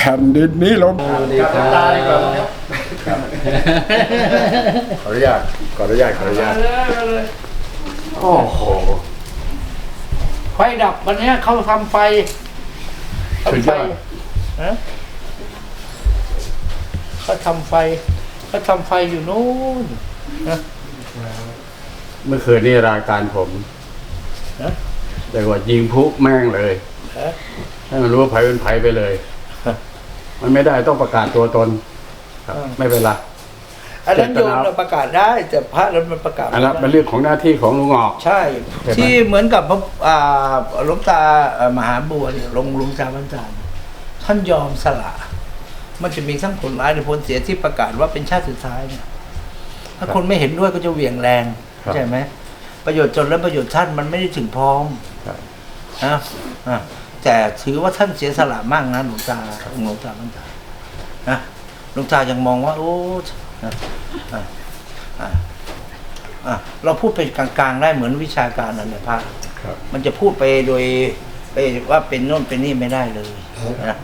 ผ่นดินนี้ลงสวัสดีครับตาดีกว่าครับขออนุญาตขออนุญาตขออนุญาตโอ้โหไฟดับวันเนี้ยเขาทำไฟสุดทำไฟยอดนะเขาทำไฟเขาทำไฟอยู่นู้นนะเมื่อคืนนี้รายการผมฮะแต่ว่ายิงพลุแม่งเลยฮะให้มันรู้ว่าไผเป็นไผไปเลยฮะ มันไม่ได้ต้องประกาศตัวตนครับอ่าไม่เป็นไรอันนั้นเจโยตมนาเราประกาศได้ แต่พระนั้นมันประกาศอันไม่นั้นเป็นได้เรื่องของหน้าที่ของลุงออก ใช่ใช่ไหมที่เหมือนกับพระอ่าหลวงตาเอ่อมหาบัวเนี่ยลงลุงจาบันจารย์ท่านยอมสละ มันจะมีทั้งผลร้ายและผลเสียที่ประกาศว่าเป็นชาติสุดท้ายเนี่ยถ้าคนไม่เห็นด้วยก็จะเหวี่ยงแรงครับใช่ไหมประโยชน์จนและประโยชน์ท่านมันไม่ได้ถึงพร้อมครับนะอะ แต่ถือว่าท่านเสียสละมากนะหลวงตาองค์หลวงตาบันตานะหลวงตายังมองว่า โอ้นะอะอะอะเราพูดเป็นกลางๆได้เหมือนวิชาการนั่นแหละพระครับ มันจะพูดไปโดยไปว่าเป็นโน่นเป็นนี่ไม่ได้เลยนะ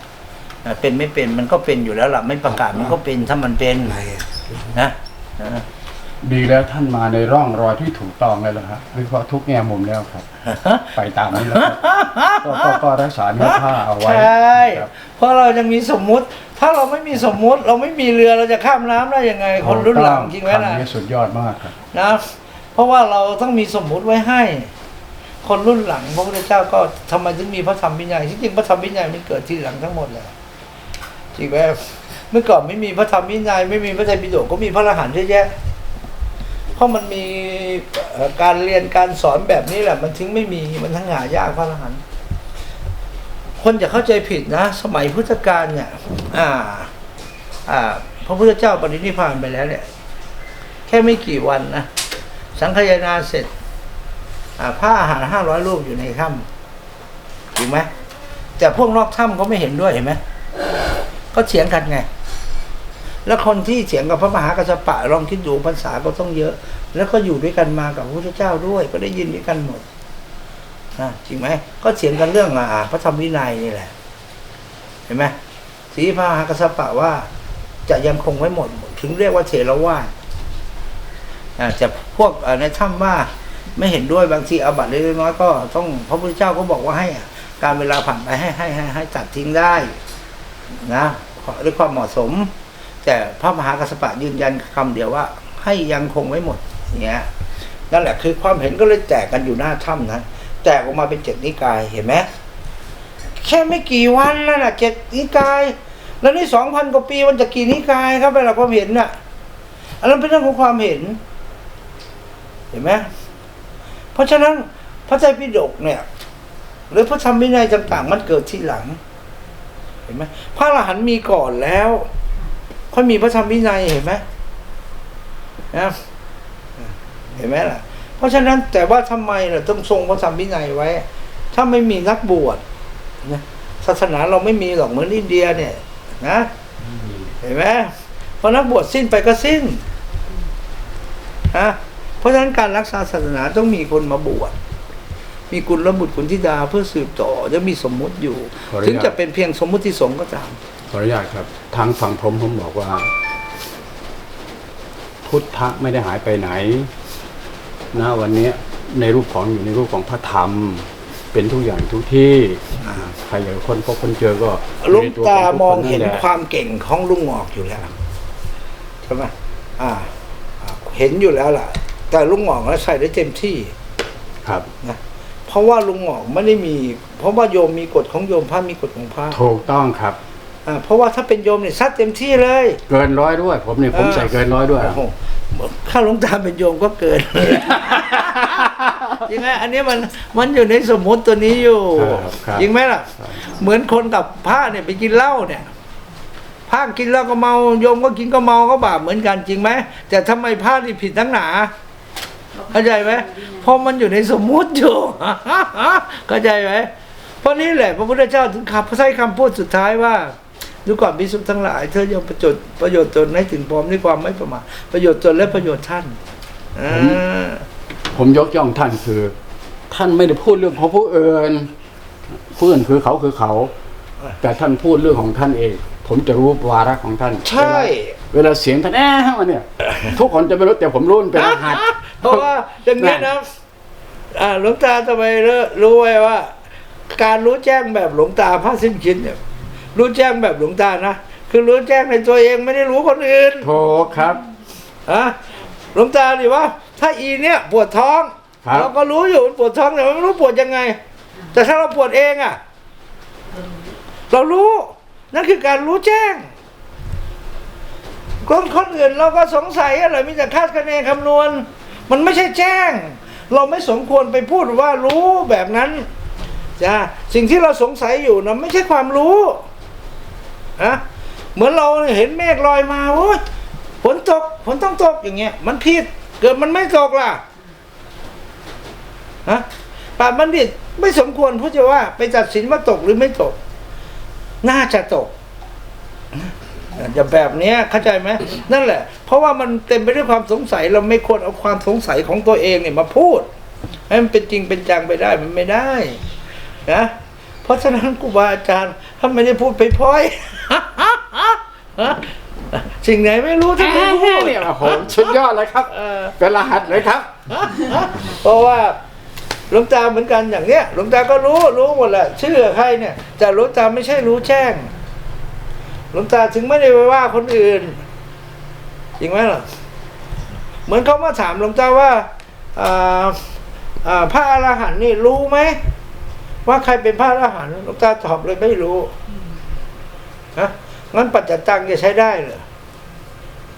อะเป็นไม่เป็นมันก็เป็นอยู่แล้วล่ะไม่ประกาศมันก็เป็นถ้ามันเป็นนะนะ ดีแล้วท่านมาในร่องรอยที่ถูกต้องเลยล่ะครับวิเคราะห์ทุกแง่มุมแล้วครับ ไปตามนี้แล้วครับก็ก็ก็รักษาเนื้อผ้าเอาไว้ใช่ครับ เพราะเรายังมีสมมุติ ถ้าเราไม่มีสมมุติ เราไม่มีเรือเราจะข้ามน้ำได้ยังไง คนรุ่นหลังจริงไหมล่ะ คำนี้สุดยอดมากครับ นะเพราะว่าเราต้องมีสมมุติไว้ให้ คนรุ่นหลังพระพุทธเจ้าก็ทำไมถึงมีพระธรรมวินัยที่จริงพระธรรมวินัยมันเกิดที่หลังทั้งหมดเลยจริงไหมเมื่อก่อนไม่มีพระธรรมวินัยไม่มีพระไตรปิฎกก็มีพระอรหันต์เยอะแยะ เพราะมันมีการเรียนการสอนแบบนี้แหละ มันถึงไม่มีมันทั้งหายากพระอรหันต์คนจะเข้าใจผิดนะ สมัยพุทธกาลเนี่ยอ่า อ่าพระพุทธเจ้าปรินิพพานไปแล้วเนี่ย แค่ไม่กี่วันนะสังฆานาเสร็จผ้าอาหารห้าร้อยรูปอยู่ในถ้ำถูกไหมแต่พวกนอกถ้ำเขาไม่เห็นด้วยเห็นไหมก็เถียงกันไง แล้วคนที่เถียงกับพระมหากัสสปะลองคิดดูภาษาก็ต้องเยอะ แล้วก็อยู่ด้วยกันมากับพระพุทธเจ้าด้วย ก็ได้ยินด้วยกันหมดนะจริงไหมก็เถียงกันเรื่องอ่าพระธรรมวินัยนี่แหละ เห็นไหมสีพระมหากัสสปะว่า จะยังคงไว้หมด ถึงเรียกว่าเถรวาทอ่าจะพวกในถ้ำว่าไม่เห็นด้วยบางทีอาบัติเล็กน้อยก็ต้องพระพุทธเจ้าก็บอกว่าให้การเวลาผ่านไปให้ให้ให้ให้ตัดทิ้งได้นะด้วยความเหมาะสม แต่พระมหากัสปะยืนยันคำเดียวว่า ให้ยังคงไว้หมดอย่างเงี้ยนั่นแหละคือความเห็นก็เลยแตกกันอยู่หน้าถ้ำนะแตกออกมาเป็นเจ็ดนิกายเห็นไหมแค่ไม่กี่วันนั่นแหละเจ็ดนิกาย แล้วนี่สองพันกว่าปีมันจะกี่นิกายครับเวลาความเห็นน่ะอันนั้นเป็นเรื่องของความเห็น เห็นไหมเพราะฉะนั้นพระไตรปิฎกเนี่ย หรือพระธรรมวินัยต่างๆ มันเกิดที่หลัง เห็นไหมพระอรหันต์มีก่อนแล้ว ค่อยมีพระธรรมวินัยเห็นไหมนะเห็นไหมล่ะ เพราะฉะนั้นแต่ว่าทำไมเราต้องทรงพระธรรมวินัยไว้ ถ้าไม่มีนักบวชนะศาสนาเราไม่มีหรอกเหมือนอินเดียเนี่ย นะเห็นไหมพอนักบวชสิ้นไปก็สิ้นฮะเพราะฉะนั้นการรักษาศาสนาต้องมีคนมาบวชมีกุลบุตรกุลธิดาเพื่อสืบต่อจะมีสมมุติอยู่ขออนุญาตถึงจะเป็นเพียงสมมุติสงฆ์ก็ตาม ขออนุญาตครับ ทางฝั่งผมผมบอกว่า พุทธะไม่ได้หายไปไหนนะวันนี้ในรูปของอยู่ในรูปของพระธรรม เป็นทุกอย่างทุกที่อ่าใครอยากคนพบคนเจอก็หลุงในวตาขทุกมองคเห็นแหละความเก่งของลุงหงอกอยู่แล้วใช่ไหมอ่าอ่า เห็นอยู่แล้วล่ะ แต่ลุงหงอกแล้วใส่ได้เต็มที่ ครับนะเพราะว่าลุงหงอกไม่ได้มี เพราะว่าโยมมีกฎของโยมพระมีกฎของพระถูกต้องครับ อ่าเพราะว่าถ้าเป็นโยมเนี่ยซัดเต็มที่เลยเกินร้อยด้วย ผมเนี่ยผมเออใส่เกินร้อยด้วย โอ้โหข้าหลวงตาเป็นโยมก็เกินยังไงอันนี้มันมันอยู่ในสมมติตัวนี้อยู่ครับครับจริงไหมล่ะเหมือนคนกับพระเนี่ยไปกินเหล้าเนี่ยพระกินเหล้าก็เมาโยมก็กินก็เมาก็บาปเหมือนกันจริงไหมแต่ทำไมพระนี่ผิดทั้งหนาเข้าใจไหมเพราะมันอยู่ในสมมุติอยู่ เข้าใจไหมเพราะนี่แหละ พระพุทธเจ้าถึงคำใช้คำพูดสุดท้ายว่า ดูก่อนพิสุทั้งหลาย เธอย่อมประโยชน์ประโยชน์ตนให้ถึงพร้อมด้วยความไม่ประมาทประโยชน์ตนและประโยชน์ท่านอ่าผมยกย่องท่านคือ ท่านไม่ได้พูดเรื่องของผู้อื่นผู้อื่นคือเขาคือเขา แต่ท่านพูดเรื่องของท่านเอง ผมจะรู้วาระของท่าน ใช่ เวลาเวลาเสียงท่านแอ้มาเนี่ย ทุกคนจะไม่รู้แต่ผมรู้มันเป็นรหัสเพราะว่าอย่างนี้นะอ่าหลวงตาทำไมรู้ไว้ว่า การรู้แจ้งแบบหลวงตาพระสิ้นคิดเนี่ย รู้แจ้งแบบหลวงตานะคือรู้แจ้งในตัวเองไม่ได้รู้คนอื่นโทครับอะหลวงตาดิว่า ถ้าอีเนี่ยปวดท้อง ครับเราก็รู้อยู่ปวดท้องแต่ไม่รู้ปวดยังไง แต่ถ้าเราปวดเองอะเรารู้นั่นคือการรู้แจ้งคนคนอื่นเราก็สงสัยอะไรมีแต่คาดคะเนคำนวณ มันไม่ใช่แจ้ง เราไม่สมควรไปพูดว่ารู้แบบนั้นจ้ะสิ่งที่เราสงสัยอยู่นะไม่ใช่ความรู้ นะเหมือนเราเห็นเมฆลอยมาโอ้ยฝนตกฝนต้องตกอย่างเงี้ย มันผิดเกิดมันไม่ตกล่ะฮะปราบบัณฑิไม่สมควรพูดจะว่า ไปตัดสินว่าตกหรือไม่ตก น่าจะตกจะแบบเนี้ยเข้าใจไหมนั่นแหละ เพราะว่ามันเต็มไปด้วยความสงสัย เราไม่ควรเอาความสงสัยของตัวเองเนี่ยมาพูดให้มันเป็นจริงเป็นจังไปได้มันไม่ได้นะเพราะฉะนั้นครูบาอาจารย์ ถ้าไม่ได้พูดไปพลอยฮะสิ่งไหนไม่รู้ที่ไม่พูดเนี่ยโอ้โหสุดยอดเลยครับเออเป็นรหัสเลยครับ เพราะว่าหลวงตาเหมือนกันอย่างเนี้ยหลวงตาก็รู้รู้หมดแหละชื่อใครเนี่ย แต่หลวงตาไม่ใช่รู้แจ้งหลวงตาถึงไม่ได้ไปว่าคนอื่นจริงไหมล่ะเหมือนเขามาถามหลวงตาว่าอ่าอ่าพระอรหันต์นี่รู้ไหม ว่าใครเป็นพระอรหันต์หลวงตาตอบเลยไม่รู้ฮะงั้นปัจจตังจะใช้ได้เหรอ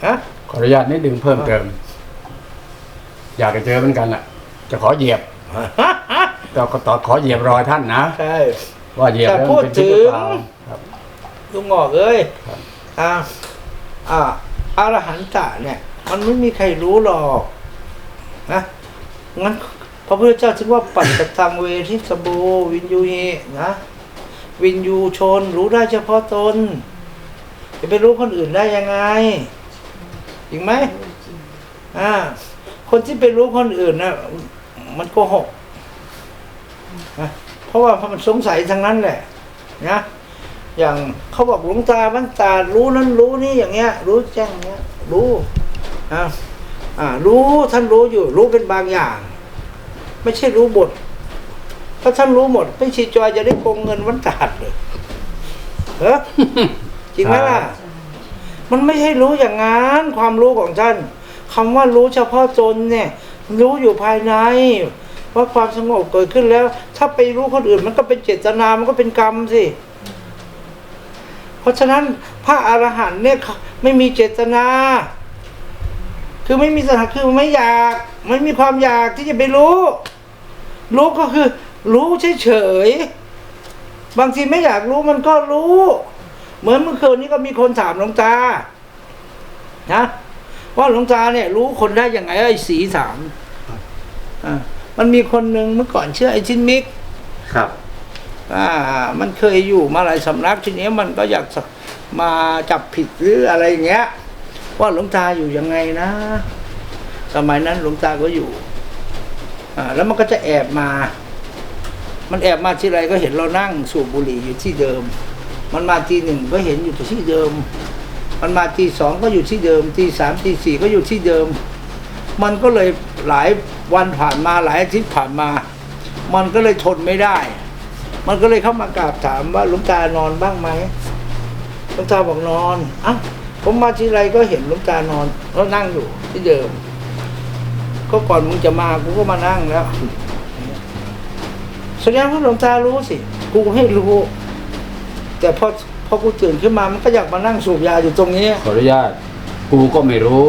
ฮะขออนุญาตนิดนึงเพิ่มเติม อยากจะเจอเหมือนกันแหละจะขอเหยียบแต่ก็ต่อขอเหยียบรอยท่านนะใช่ว่าเหยียบแต่แล้วพูมันดเป็นทิพย์หรือเปล่าถึงครับลุงงอกเอ้ยครับอ่าอ่าอรหันตะเนี่ย มันไม่มีใครรู้หรอกนะงั้น พระพุทธเจ้าถึงว่าปัจจตังเวทิสโบวินยูเฮนะวินยูชนรู้ได้เฉพาะตนจะไปรู้คนอื่นได้ยังไงจริงไหมอ่าคนที่ไปรู้คนอื่นนะมันโกหกนะเพราะว่ามันสงสัยทั้งนั้นแหละนะอย่างเขาบอกหลวงตาบ้านตารู้นั้นรู้นี่อย่างเงี้ย รู้แจ้งอย่างเงี้ย รู้อ่าอ่ารู้ท่านรู้อยู่ รู้เป็นบางอย่าง ไม่ใช่รู้หมดถ้าท่านรู้หมดไม่ชีจอยจะได้โกงเงินวันตาดเลยเออจริงไหมล่ะ มันไม่ใช่รู้อย่างนั้นความรู้ของท่านคำว่ารู้เฉพาะตนเนี่ย รู้อยู่ภายในว่าความสงบเกิดขึ้นแล้ว ถ้าไปรู้คนอื่น มันก็เป็นเจตนามันก็เป็นกรรมสิเพราะฉะนั้นพระอรหันต์เนี่ยเขาไม่มีเจตนา คือไม่มีสถานคือไม่อยาก ไม่มีความอยากที่จะไปรู้ รู้ก็คือ รู้เฉยๆ บางทีไม่อยากรู้มันก็รู้ เหมือนเมื่อคืนนี้ก็มีคนถามหลวงตา นะว่าหลวงตาเนี่ย รู้คนได้ยังไงไอ้สีถามอ่ามันมีคนหนึ่งเมื่อก่อนชื่อไอ้ชินมิก ครับอ่ามันเคยอยู่มาหลายสำนักทีนี้มันก็อยากจะมาจับผิดหรืออะไรอย่างเงี้ย ว่าหลวงตาอยู่ยังไงนะ สมัยนั้นหลวงตาก็อยู่อ่า แล้วมันก็จะแอบมา มันแอบมาที่ไรก็เห็นเรานั่งสูบบุหรี่อยู่ที่เดิม มันมาทีหนึ่งก็เห็นอยู่ที่เดิม มันมาทีสองก็อยู่ที่เดิม ทีสามทีสี่ก็อยู่ที่เดิม มันก็เลยหลายวันผ่านมาหลายอาทิตย์ผ่านมา มันก็เลยทนไม่ได้ มันก็เลยเข้ามากราบถามว่าลวงตานอนบ้างไหมลวงตาบอกนอนอะผมมาทีไรก็เห็นลวงตานอนแล้วนั่งอยู่ที่เดิม ก็ก่อนมึงจะมากูก็มานั่งแล้วแสดงว่าหลวงตารู้สิ กูไม่รู้ แต่พอพอกูตื่นขึ้นมามันก็อยากมานั่งสูบยาอยู่ตรงนี้ขออนุญาต กูก็ไม่รู้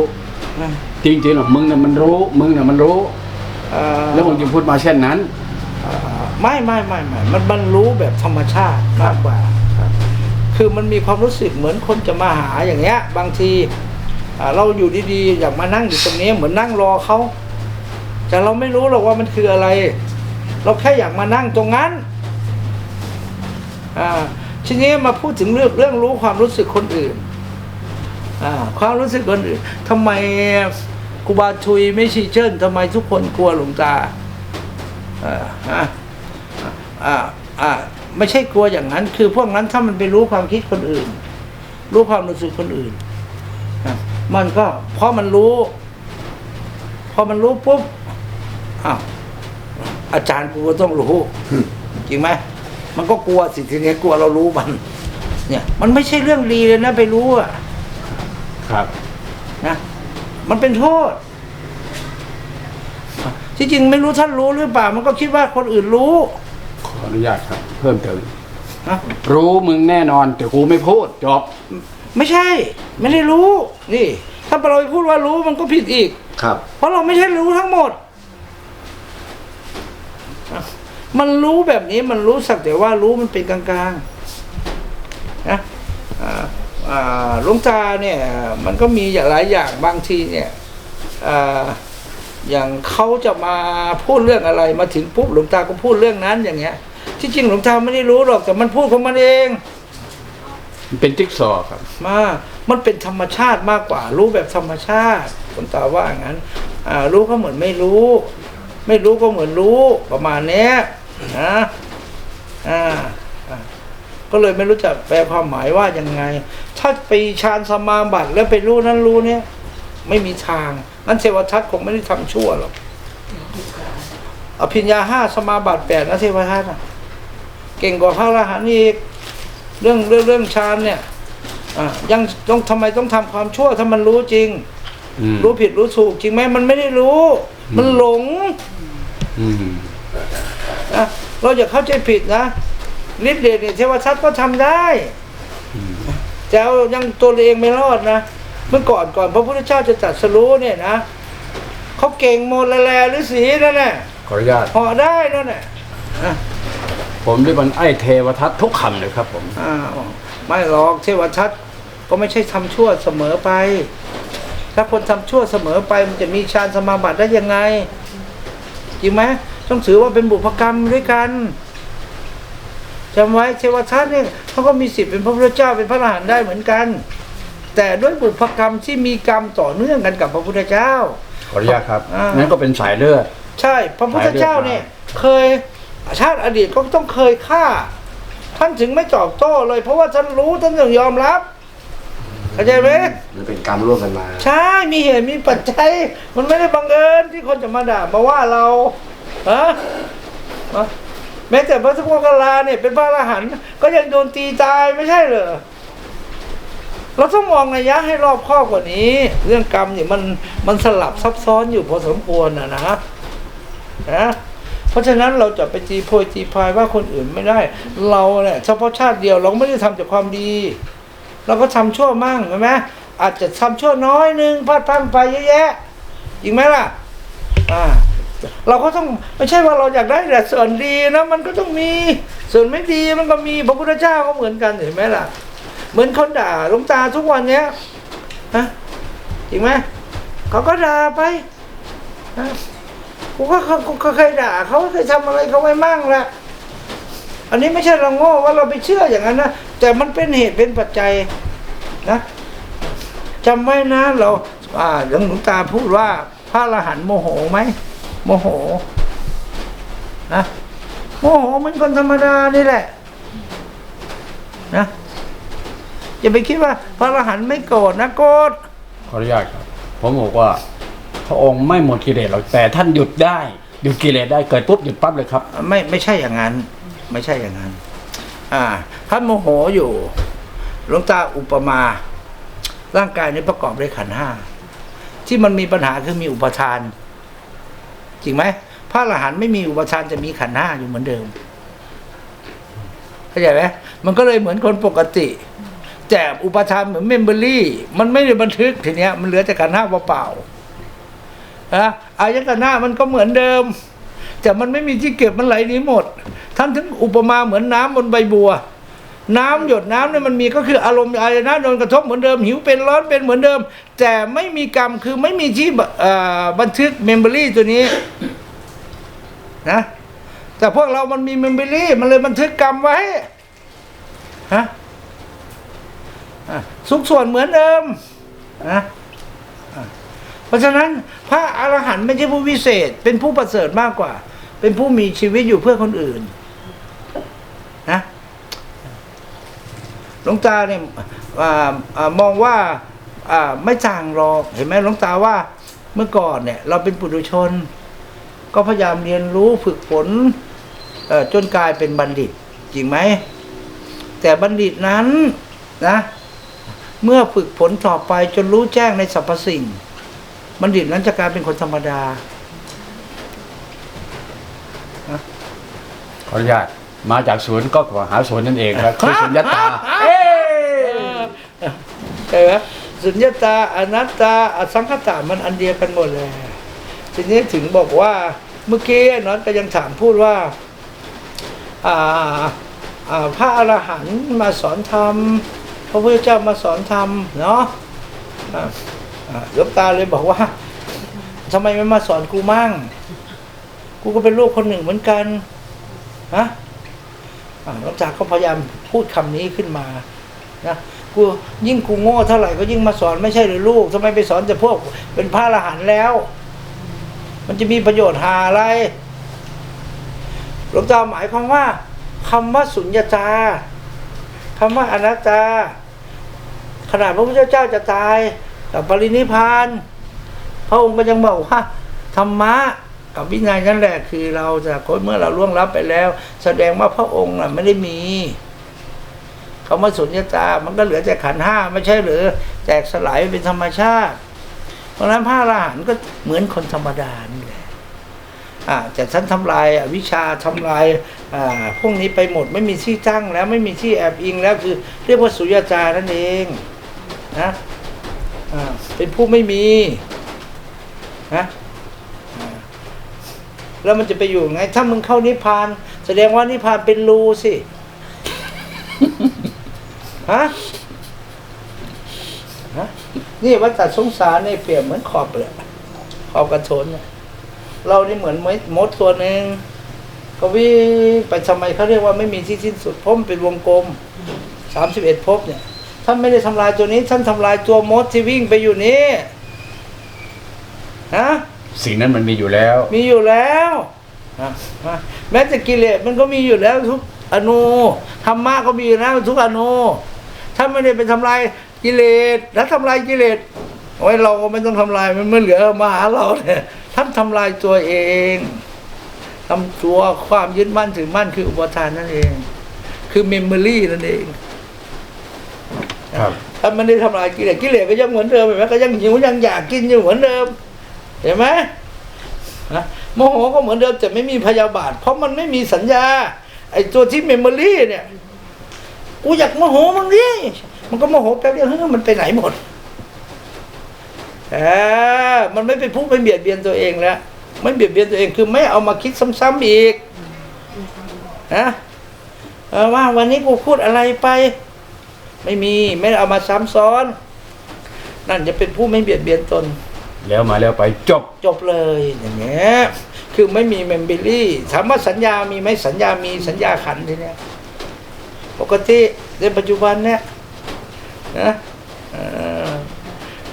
นะจริงๆหรอกมึงน่ะมันรู้ มึงน่ะมันรู้เอ่อแล้วมึงจึงพูดมาเช่นนั้นเอ่อไม่ไม่ไม่ไม่มันมันรู้แบบธรรมชาติมากกว่าคือมันมีความรู้สึกเหมือนคนจะมาหาอย่างเงี้ย บางทีอ่าเราอยู่ดีๆ อยากมานั่งอยู่ตรงนี้เหมือนนั่งรอเขา แต่เราไม่รู้หรอกว่ามันคืออะไร เราแค่อยากมานั่งตรงนั้นอ่าทีนี้มาพูดถึงเรื่องเรื่องรู้ความรู้สึกคนอื่นอ่าความรู้สึกคนอื่นทำไมครูบาทุยไม่ชีเชิญทำไมทุกคนกลัวหลวงตาอ่าอ่าอ่าไม่ใช่กลัวอย่างนั้น คือพวกนั้นถ้ามันไปรู้ความคิดคนอื่น รู้ความรู้สึกคนอื่นนะมันก็เพราะมันรู้ พอมันรู้ปุ๊บ อ้าวอาจารย์กูก็ต้องรู้จริงไหมมันก็กลัวสิทีนี้กลัวเรารู้มัน เนี่ย มันไม่ใช่เรื่องดีเลยนะไปรู้อะครับนะมันเป็นโทษ ที่จริงไม่รู้ท่านรู้หรือเปล่า มันก็คิดว่าคนอื่นรู้ขออนุญาตครับ เพิ่มเติมนะรู้มึงแน่นอน แต่กูไม่พูดจบไม่ใช่ ไม่ได้รู้ นี่ ถ้าเราไปพูดว่ารู้มันก็ผิดอีก ครับ เพราะเราไม่ใช่รู้ทั้งหมดอะ มันรู้แบบนี้มันรู้สักแต่ว่ารู้มันเป็นกลางๆนะอ่าอ่าหลวงตาเนี่ยมันก็มีอย่างหลายอย่างบางทีเนี่ยอ่าอย่างเขาจะมาพูดเรื่องอะไรมาถึงปุ๊บหลวงตาก็พูดเรื่องนั้นอย่างเงี้ย ที่จริงหลวงตาไม่ได้รู้หรอกแต่มันพูดของมันเองมันเป็นจิ๊กซอว์ครับมามันเป็นธรรมชาติมากกว่า รู้แบบธรรมชาติคุณตาว่าอย่างนั้นอ่ารู้ก็เหมือนไม่รู้ ไม่รู้ก็เหมือนรู้ประมาณเนี้ย นะอ่าอ่าก็เลยไม่รู้จักแปลความหมายว่ายังไง ถ้าไปฌานสมาบัติแล้วไปรู้นั้นรู้เนี้ยไม่มีทางนั้นเทวทัตคงไม่ได้ทำชั่วหรอกอภิญญาห้าสมาบัติแปดนะเทวทัตน่ะเก่งกว่าพระอรหันต์อีกเรื่องเรื่องเรื่องฌานเนี่ยอะยังต้องทำไมต้องทำความชั่วถ้ามันรู้จริงอืมรู้ผิดรู้ถูกจริงไหมมันไม่ได้รู้ มันหลง อืมนะ เราอย่าเข้าใจผิดนะฤทธิ์เดชเนี่ยเทวทัตก็ทำได้แต่เอายังตัวเองไม่รอดนะเมื่อก่อนก่อนพระพุทธเจ้าจะตรัสรู้เนี่ยนะเขาเก่งโมลแลหรือสีนั่นแหละขออนุญาตเหอได้นั่นแหละอะผมได้บรรไอ้เทวทัตทุกคำเลยครับ ผมอ้าวไม่หรอกเทวทัตก็ไม่ใช่ทำชั่วเสมอไป ถ้าคนทำชั่วเสมอไปมันจะมีฌานสมาบัติได้ยังไงจริงไหม ต้องถือว่าเป็นบุพกรรมด้วยกันจำไว้เทวทัตเนี่ยเขาก็มีสิทธิ์เป็นพระพุทธเจ้าเป็นพระอรหันต์ได้เหมือนกัน แต่ด้วยบุพกรรมที่มีกรรมต่อเนื่องกันกับพระพุทธเจ้าขออนุญาตครับอ่านั่นั่นก็เป็นสายเลือด ใช่ พระพุทธเจ้าเนี่ย เคยชาติอดีตก็ต้องเคยฆ่า ท่านถึงไม่ตอบโต้เลย เพราะว่าท่านรู้ท่านต้องยอมรับเข้าใจไหมมันเป็นกรรมร่วมกันมา ใช่ มีเหตุมีปัจจัย มันไม่ได้บังเอิญที่คนจะมาด่ามาว่าเรา ฮะแม้แต่พระสมุทรลาเนี่ยเป็นพระอรหันต์ก็ยังโดนตีตายไม่ใช่เหรอเราต้องมองระยะให้รอบครอบกว่านี้ เรื่องกรรมเนี่ยมันมันสลับซับซ้อนอยู่พอสมควรนะนะนะเพราะฉะนั้นเราจะไปตีโพยตีพายว่าคนอื่นไม่ได้ เราเนี่ยเฉพาะชาติเดียวเราไม่ได้ทำจากความดี เราก็ทำชั่วมั่งใช่ไหมอาจจะทำชั่วน้อยนึงพลาดพลั้งไปเยอะแยะจริงไหมล่ะ อ่า เราก็ต้องไม่ใช่ว่าเราอยากได้แต่ส่วนดีนะมันก็ต้องมี ส่วนไม่ดีมันก็มีพระพุทธเจ้าก็เหมือนกันเห็นไหมล่ะ เหมือนคนด่าลงตาทุกวันเนี้ยฮะจริงไหมเขาก็ด่าไปฮะกูก็เขากูก็เคยด่าเขาเคยทำอะไรเขาไว้มั่งละอันนี้ไม่ใช่เราโง่ว่าเราไปเชื่ออย่างนั้นนะแต่มันเป็นเหตุเป็นปัจจัยนะจำไว้นะเราอ่าหลวงตาพูดว่าพระอรหันต์โมโหไหม โมโหนะโมโหเหมันคนธรรมดานี่แหละ นะอย่าไปคิดว่า พระอรหันต์ไม่โกรธนะโกรธขออนุญาตครับ ผมบอกว่า พระองค์ไม่หมดกิเลสหรอกแต่ท่านหยุดได้หยุดกิเลสได้เกิดปุ๊บหยุดปั๊บเลยครับ ไม่ไม่ใช่อย่างนั้น ไม่ใช่อย่างนั้น อ่าท่านโมโหอยู่หลวงตาอุปมา ร่างกายนี้ประกอบด้วยขันธ์ห้าที่มันมีปัญหาคือมีอุปทาน จริงไหมพระอรหันต์ไม่มีอุปทานจะมีขันธ์ห้าอยู่เหมือนเดิมเข้าใจไหมมันก็เลยเหมือนคนปกติ แต่อุปทานเหมือนเมมเบอรี่ มันไม่ได้บันทึกทีเนี้ย มันเหลือแต่ขันธ์ห้าเปล่าๆนะอายตนะมันก็เหมือนเดิม แต่มันไม่มีที่เก็บมันไหลนี้หมด ท่านถึงอุปมาเหมือนน้ำบนใบบัว น้ำหยดน้ำเนี่ยมันมีก็คืออารมณ์อายนะโดนกระทบเหมือนเดิม หิวเป็นร้อนเป็นเหมือนเดิม แต่ไม่มีกรรมคือไม่มีที่บันทึกเมมโมรี่ตัวนี้นะแต่พวกเรามันมีเมมโมรี่มันเลยบันทึกกรรมไว้ฮะสุขส่วนเหมือนเดิมนะอะเพราะฉะนั้นพระอรหันต์ไม่ใช่ผู้วิเศษ เป็นผู้ประเสริฐมากกว่า เป็นผู้มีชีวิตอยู่เพื่อคนอื่นนะ ลวงตาเนี่ยออมองว่าไม่ต่างหรอกเห็นไหมหลวงตาว่าเมื่อก่อนเนี่ยเราเป็นปุถุชน ก็พยายามเรียนรู้ฝึกฝนจนกลายเป็นบัณฑิตจริงไหม แต่บัณฑิตนั้นนะ เมื่อฝึกฝนต่อไปจนรู้แจ้งในสรรพสิ่ง บัณฑิตนั้นจะกลายเป็นคนธรรมดาขออนุญาต มาจากศูนย์ก็ขอหาศูนย์นั่นเองครับคือสุญญตา เอ้ยใช่ไหมสุญญตาอนัตตาอสังขตามันอันเดียวกันหมดเลย ทีนี้ถึงบอกว่าเมื่อกี้น็อตก็ยังถามพูดว่าอ่าอ่าพระอรหันต์มาสอนธรรมพระพุทธเจ้ามาสอนธรรมเนาะอ่าอ่าหลวงตาเลยบอกว่าทำไมไม่มาสอนกูมั่ง กูก็เป็นลูกคนหนึ่งเหมือนกันฮะอ่า หลวงตาก็พยายามพูดคำนี้ขึ้นมานะกูยิ่งกูโง่เท่าไหร่ก็ยิ่งมาสอนไม่ใช่หรือลูกทำไมไปสอนแต่พวกเป็นพระอรหันต์แล้ว มันจะมีประโยชน์หาอะไรหลวงตาหมายความว่าคำว่าสุญญตาคำว่าอนัตตา ขนาดพระพุทธเจ้าจะตายกับปรินิพพาน พระองค์ก็ยังบอกว่าธรรมะ กับวินัยนั่นแหละคือเราจะคนเมื่อเราล่วงลับไปแล้ว แสดงว่าพระองค์น่ะไม่ได้มีคำว่าสุญญตา มันก็เหลือแต่ขันห้าไม่ใช่หรือแตกสลายเป็นธรรมชาติ เพราะฉะนั้นพระอรหันต์ก็เหมือนคนธรรมดานี่แหละอ่าแต่ท่านทำลายวิชาทำลายอ่าพวกนี้ไปหมดไม่มีที่ตั้งแล้วไม่มีที่แอบอิงแล้วคือ เรียกว่าสุญญตานั่นเองนะอ่าเป็นผู้ไม่มีนะ แล้วมันจะไปอยู่ไง ถ้ามึงเข้านิพพาน แสดงว่านิพพานเป็นรูสิฮะฮะนี่วัฏสงสารนี่เปรียบเหมือนขอบเลยขอบกระโถนเนี่ยเรานี่เหมือนมดตัวหนึ่งก็วิ่งไปทำไมเขาเรียกว่าไม่มีที่สิ้นสุดพมเป็นวงกลมสามสิบเอ็ดภพเนี่ยท่านไม่ได้ทำลายตัวนี้ ท่านทำลายตัวมดที่วิ่งไปอยู่นี้นะ สิ่งนั้นมันมีอยู่แล้ว มีอยู่แล้วนะนะแม้แต่กิเลสมันก็มีอยู่แล้วทุกอนูธรรมะก็มีอยู่แล้วทุกอนูถ้าไม่ได้ไปทำลายกิเลสแล้วทำลายกิเลสโอ้ยเราก็ไม่ต้องทำลายมันไม่เหลือมาหาเราเนี่ยท่านทำลายตัวเองทำตัวความยึดมั่นถือมั่นคืออุปทานนั่นเอง คือเมมโมรี่นั่นเองครับถ้ามันได้ทำลายกิเลสกิเลสก็ยังเหมือนเดิมเห็นไหมก็ยังหิวยังอยากกินอยู่เหมือนเดิม เห็นไหมนะโมโหก็เหมือนเดิมแต่ไม่มีพยาบาท เพราะมันไม่มีสัญญา ไอ้ตัวที่เมมโมรี่เนี่ยกูอยากโมโหมึงดิมันก็โมโหแป๊บเดียวเฮ้ยมันไปไหนหมดเออมันไม่เป็นผู้ไปเบียดเบียนตัวเองแล้วไม่เบียดเบียนตัวเองคือไม่เอามาคิดซ้ำๆอีกนะว่าวันนี้กูพูดอะไรไป ไม่มีไม่เอามาซ้ำซ้อน นั่นจะเป็นผู้ไม่เบียดเบียนตน แล้วมาแล้วไปจบ จบเลยอย่างเงี้ยคือไม่มีเมมเบอรี่ถามว่าสัญญามีไหมสัญญามีสัญญาขันธ์ทีเนี้ยปกติในปัจจุบันเนี่ยนะเอ่อ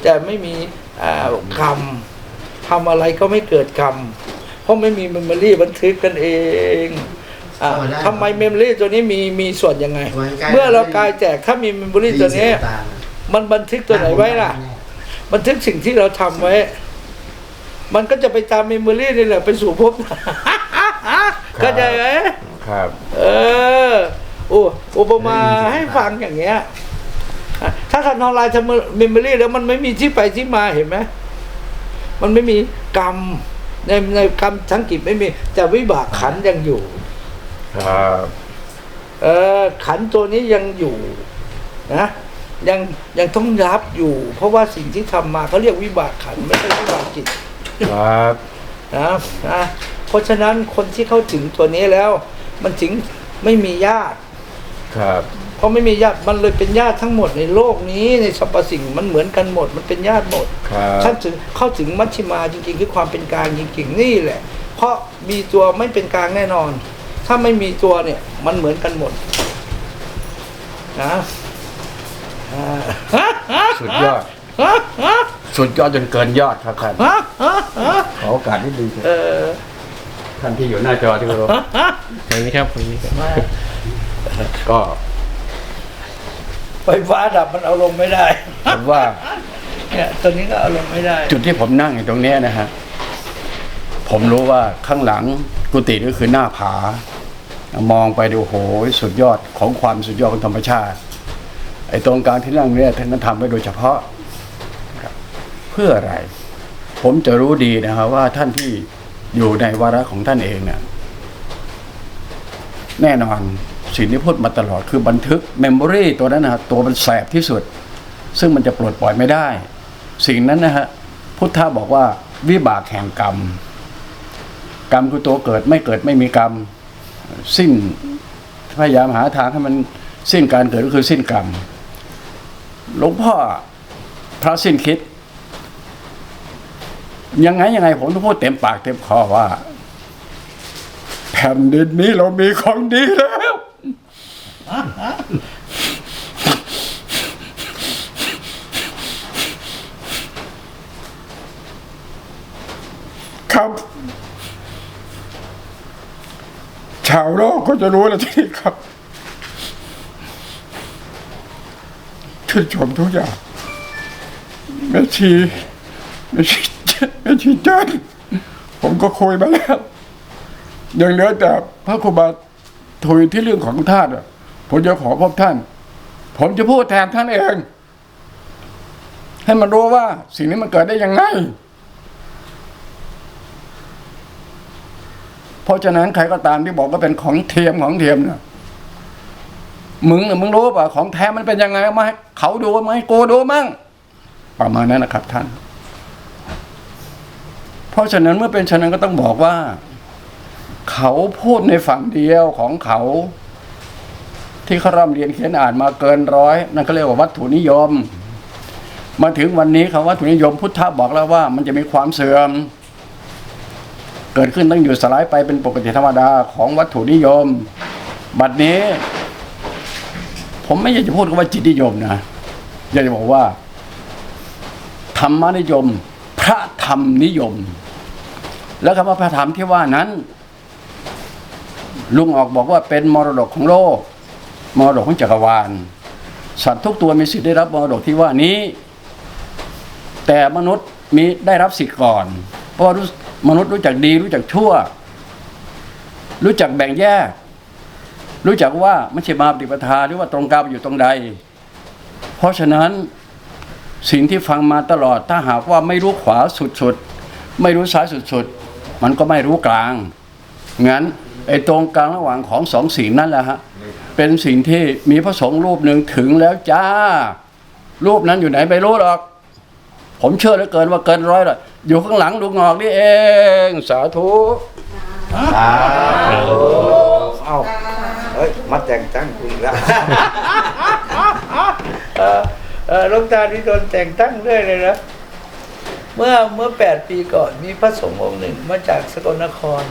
แต่ไม่มีอ่ากรรมทำอะไรก็ไม่เกิดกรรมเพราะไม่มีเมมโมรี่บันทึกกันเองอ่าเอาได้ทำไมเมมโมรี่ตัวนี้มีมีส่วนยังไงเหมือนกันเมื่อเรากายแจกถ้ามีเมมโมรี่ตัวนี้ตามันบันทึกตัวไหนไว้ล่ะ บันทึกสิ่งที่เราทำไว้ มันก็จะไปตามเมมโมรี่นี่แหละไปสู่ภพเข้าใจไหมครับ เออโอ้อุปมาให้ฟังอย่างเงี้ยอะถ้าท่านทำลายทำเมมโมรี่แล้วมันไม่มีที่ไปที่มาเห็นไหมมันไม่มีกรรมในในกรรมทั้งกิจไม่มีแต่วิบากขันธ์ยังอยู่ ครับ เออขันธ์ตัวนี้ยังอยู่นะ ยังยังต้องรับอยู่ เพราะว่าสิ่งที่ทำมาเขาเรียกวิบากขันธ์ไม่ใช่วิบากจิตครับนะนะเพราะฉะนั้นคนที่เข้าถึงตัวนี้แล้ว มันถึงไม่มีญาติครับเพราะไม่มีญาติมันเลยเป็นญาติทั้งหมดในโลกนี้ในสรรพสิ่งมันเหมือนกันหมด มันเป็นญาติหมดครับท่านถึงเข้าถึงมัชฌิมาจริงๆคือความเป็นกลางจริงๆนี่แหละ เพราะมีตัวไม่เป็นกลางแน่นอน ถ้าไม่มีตัวเนี่ย มันเหมือนกันหมด นะอ่า สุดยอดฮะฮะสุดยอดจนเกินยอดครับท่านฮะฮะฮะขอโอกาสนิดนึงเถเออะอท่านที่อยู่หน้าจอที่เคารพฮะฮะตรงนี้ครับตรงนี้ครับมาก็ไฟฟ้าดับมันเอาลงไม่ได้ผมว่าเนี่ยตัวนี้ก็เอาลงไม่ได้ จุดที่ผมนั่งอยู่ตรงเนี้ยนะฮะผมรู้ว่าข้างหลังกุฏิก็คือหน้าผามองไปดูโหยสุดยอดของความสุดยอดของธรรมชาติ ไอ้ตรงกลางที่นั่งเนี่ยท่านทำไว้โดยเฉพาะเพื่ออะไร ผมจะรู้ดีนะครับว่าท่านที่อยู่ในวาระของท่านเองเนี่ยแน่นอนสิ่งที่พูดมาตลอดคือบันทึกเมมโมรีตัวนั้นนะฮะตัวมันแสบที่สุด ซึ่งมันจะปลดปล่อยไม่ได้ สิ่งนั้นนะฮะพุทธะบอกว่าวิบากแห่งกรรม กรรมคือตัวเกิดไม่เกิดไม่มีกรรม สิ้นพยายามหาทางให้มันสิ้นการเกิดก็คือสิ้นกรรม หลวงพ่อพระสิ้นคิด ยังไงยังไงผมต้องพูดเต็มปากเต็มคอว่า แผ่นดินนี้เรามีของดีแล้วครับ ชาวโลกก็จะรู้แล้วทีนี้ครับ ชื่นชมทุกอย่างแม่ชีแม่ชีแม่ชีจันผมก็คุยมาแล้วยังเหลือแต่พระครูบาทุยที่เรื่องของท่านอะผมจะขอพบท่าน ผมจะพูดแทนท่านเอง ให้มันรู้ว่าสิ่งนี้มันเกิดได้ยังไงเพราะฉะนั้นใครก็ตามที่บอกว่าเป็นของเทียมของเทียมเนี่ย มึงน่ะมึงรู้ป่ะของแท้มันเป็นยังไงมาให้เขาดูมาให้กูดูมั่งประมาณนั้นนะครับท่าน เพราะฉะนั้นเมื่อเป็นฉะนั้นก็ต้องบอกว่า เขาพูดในฝั่งเดียวของเขา ที่เขาร่ำเรียนเขียนอ่านมาเกินร้อยนั่นก็เรียกว่าวัตถุนิยม มาถึงวันนี้คำวัตถุนิยมพุทธะบอกแล้วว่า มันจะมีความเสื่อม เกิดขึ้นตั้งอยู่สลายไปเป็นปกติธรรมดาของวัตถุนิยม บัดนี้ ผมไม่อยากจะพูดคำว่าจิตนิยมนะอยากจะบอกว่า ธรรมนิยม พระธรรมนิยม แล้วคำว่าพระธรรมที่ว่านั้น ลุงออกบอกว่าเป็นมรดกของโลก มรดกของจักรวาล สัตว์ทุกตัวมีสิทธิ์ได้รับมรดกที่ว่านี้ แต่มนุษย์มีได้รับสิทธิ์ก่อน เพราะมนุษย์รู้จักดีรู้จักชั่ว รู้จักแบ่งแยก รู้จักว่าไม่ใช่มาปฏิปทาหรือว่าตรงกลางอยู่ตรงใด เพราะฉะนั้นสิ่งที่ฟังมาตลอดถ้าหากว่าไม่รู้ขวาสุดๆ ไม่รู้ซ้ายสุดๆ มันก็ไม่รู้กลาง งั้นไอ้ตรงกลางระหว่างของสองสิ่งนั่นแหละฮะเป็นสิ่งที่มีพระสงฆ์รูปหนึ่งถึงแล้วจ้า รูปนั้นอยู่ไหนไม่รู้หรอก ผมเชื่อเหลือเกินว่าเกินร้อยละอยู่ข้างหลังลุงงอกนี่เอง สาธุเอา ยมาแต่งตั้งกูอีกแล้วเออเออหลวงตาที่โดนแต่งตั้งเรื่อยเลยนะเมื่อเมื่อแปดปีก่อนมีพระสงฆ์องค์หนึ่งมาจากสกลนคร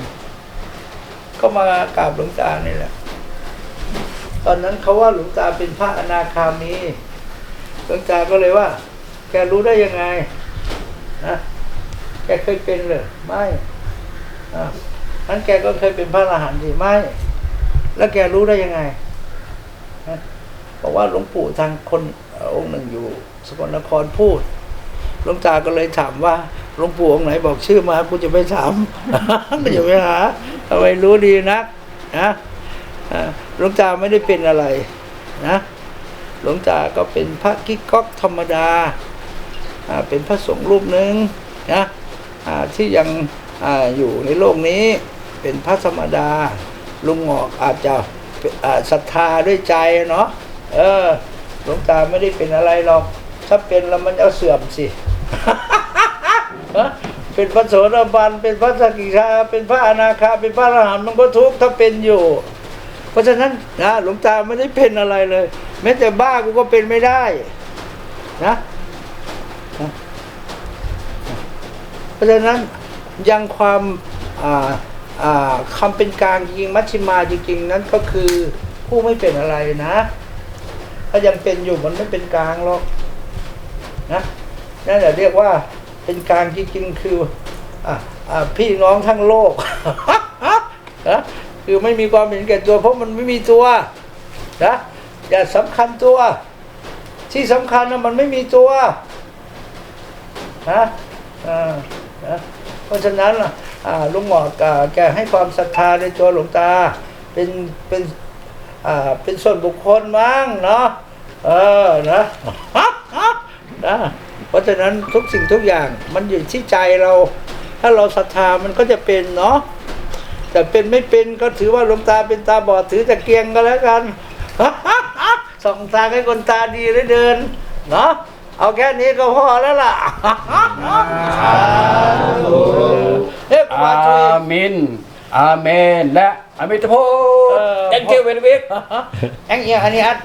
ก็มากราบหลวงตานี่แหละ ตอนนั้นเขาว่าหลวงตาเป็นพระอนาคามีหลวงตาก็เลยว่า แกรู้ได้ยังไงนะแกเคยเป็นเลยไม่อะนั้นแกก็เคยเป็นพระอรหันต์สิไม่ แล้วแกรู้ได้ยังไงบอกว่าหลวงปู่ทางคนองค์หนึ่งอยู่ สกลนครพูดหลวงตาก็เลยถามว่าหลวงปู่องค์ไหนบอกชื่อมากูจะไปถามก็จะไปหาทำไมรู้ดีนักนะหลวงตาไม่ได้เป็นอะไรนะหลวงตาก็เป็นพระกิ๊กก๊อกธรรมดาเป็นพระสงฆ์รูปหนึ่งนะที่ยังออยู่ในโลกนี้เป็นพระธรรมดา ลุงหงอกอาจจะศรัทธาด้วยใจเนาะเออหลวงตาไม่ได้เป็นอะไรหรอก ถ้าเป็นแล้วมันจะเสื่อมสิเป็นพระโสดาบันเป็นพระสกิทาเป็นพระอนาคาเป็นพระอรหันต์มันก็ทุกข์ถ้าเป็นอยู่ เพราะฉะนั้นนะหลวงตาไม่ได้เป็นอะไรเลย แม้แต่บ้ากูก็เป็นไม่ได้นะ เพราะฉะนั้นยังความอ่า คำเป็นกลางจริงมัชฌิมาจริงๆ นั้นก็คือผู้ไม่เป็นอะไรนะ ถ้ายังเป็นอยู่มันไม่เป็นกลางหรอกนะนั่นแหละเรียกว่าเป็นกลางจริงๆคืออพี่น้องทั้งโลกนะคือไม่มีความเห็นแก่ตัว เพราะมันไม่มีตัวนะอย่าสำคัญตัว ที่สำคัญนะมันไม่มีตัวนะอ่านะ เพราะฉะนั้นลุงหมอกอแกให้ความศรัทธาในตัวหลวงตาเป็นเป็นเป็นส่วนบุคคลมั้งเนาะเออนะนะเพราะฉะนั้นทุกสิ่งทุกอย่างมันอยู่ที่ใจเรา ถ้าเราศรัทธามันก็จะเป็นเนาะแต่เป็นไม่เป็นก็ถือว่าหลวงตาเป็นตาบอดถือตะเกียงก็แล้วกันส่องตาให้คนตาดีได้เดินเนาะ เอาแค่นี้ก็พอแล้วล่ะเฮ้ยอามาช่วยมิน อาเมน และอามิตโพเออ thank you very much แองเอียงอันนี้อัด